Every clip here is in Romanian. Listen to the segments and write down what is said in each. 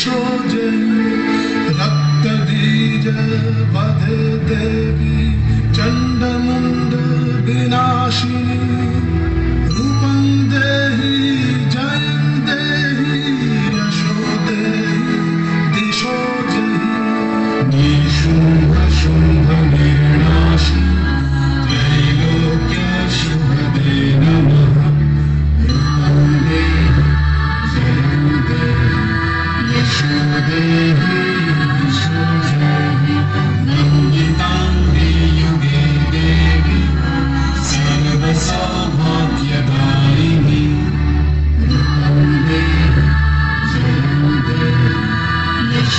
সজে রক্ত দিয়ে বাঁধে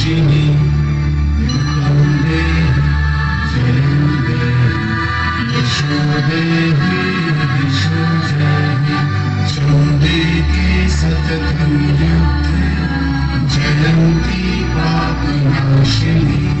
rușinii Doamne, Doamne, Iisuse, Iisuse Unde te să te când iubte Ce-mi tipa în rușinii